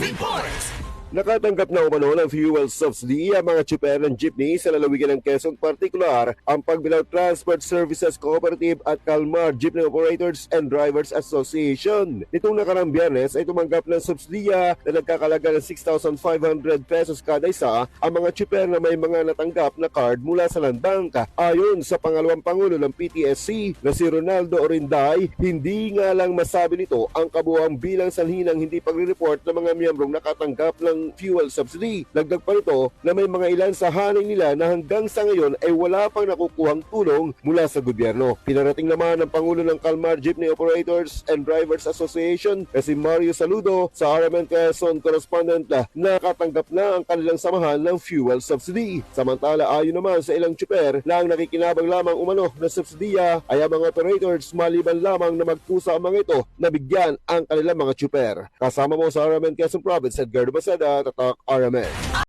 Report! Nakatanggap na umano ng fuel subsidy ang mga tsuper ng jeepney sa lalawigan ng Quezon partikular ang Pagbilaw Transport Services Cooperative at Kalmar Jeepney Operators and Drivers Association. Nitong nakarang biyernes ay tumanggap ng subsidiya na nagkakalaga ng 6,500 pesos kada isa ang mga tsuper na may mga natanggap na card mula sa Landbank. Ayon sa pangalawang pangulo ng PTSC na si Ronaldo Orinday, hindi nga lang masabi nito ang kabuang bilang sanhi ng hindi pagre-report ng mga miyembrong nakatanggap ng fuel subsidy. Dagdag pa nito na may mga ilan sa haning nila na hanggang sa ngayon ay wala pang nakukuhang tulong mula sa gobyerno. Pinarating naman ng Pangulo ng Kalmar Jeepney Operators and Drivers Association na si Mario Saludo sa RMN Quezon correspondent na nakatanggap na ang kanilang samahan ng fuel subsidy. Samantala ayon naman sa ilang tsuper na ang nakikinabang lamang umano na subsidiya ay ang mga operators maliban lamang na magkusa ang mga ito na bigyan ang kanilang mga tsuper. Kasama mo sa RMN Quezon Province, Edgardo Basada, Tatak RMN.